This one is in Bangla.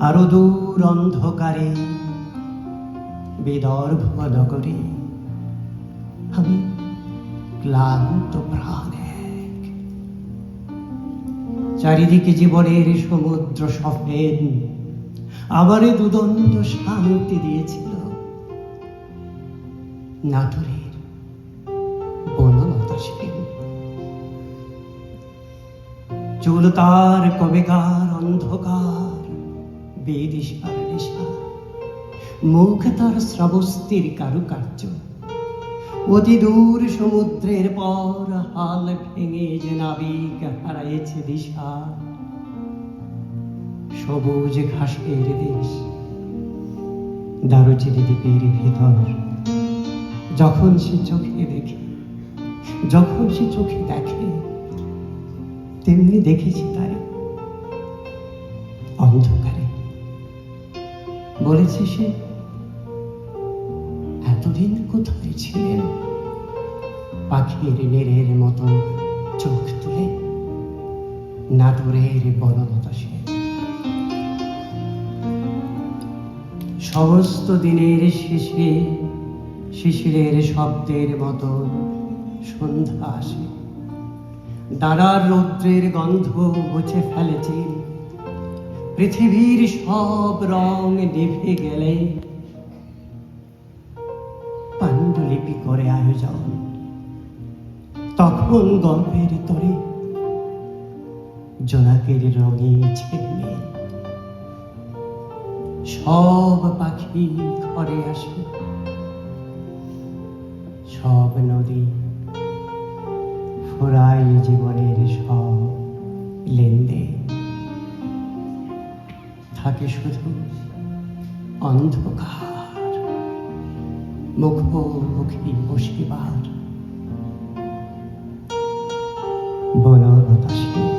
আরও দূর অন্ধকারে বিদর্ভ নগরে আমি ক্লান্ত প্রাণ এক। চারিদিকে জীবনের সমুদ্র সফেদ আমারে দুদণ্ড শান্তি দিয়েছিল নাটোরের বনলতা সেন। চুল তার কবেকার অন্ধকার বেদিশার নেশা মুখ তার শ্রাবস্তির কারুকার্য অতি দূর সমুদ্রের পর হাল ভেঙে যে নাবিক হারাইছে দিশা সবুজ ঘাসের দেশ দারুচিনি দ্বীপের ভেতর যখন সে চোখে দেখে, যখন সে চোখে দেখে, তেমনি দেখেছি তাই বলেছে সে? এতদিন কোথায় ছিলেন? পাখির নেড়ের মতো চোখ তুলে নাটোরের বনলতা সে সমস্ত দিনের শেষে শিশিরের শব্দের মতো সন্ধ্যা আসে। দাঁড়ার রৌদ্রের গন্ধ মুছে ফেলেছে পৃথিবীর সব রং নিভে গেলে পাণ্ডুলিপি করে আয়োজন। তখন গল্পের তরে জোনাকের রঙে ছেলে। সব পাখি ঘরে আসে। সব নদী ফুরাই জীবনের সব লেনদেন। থাকে শুধু অন্ধকার মুখোমুখি বসিবার বন বাতাসে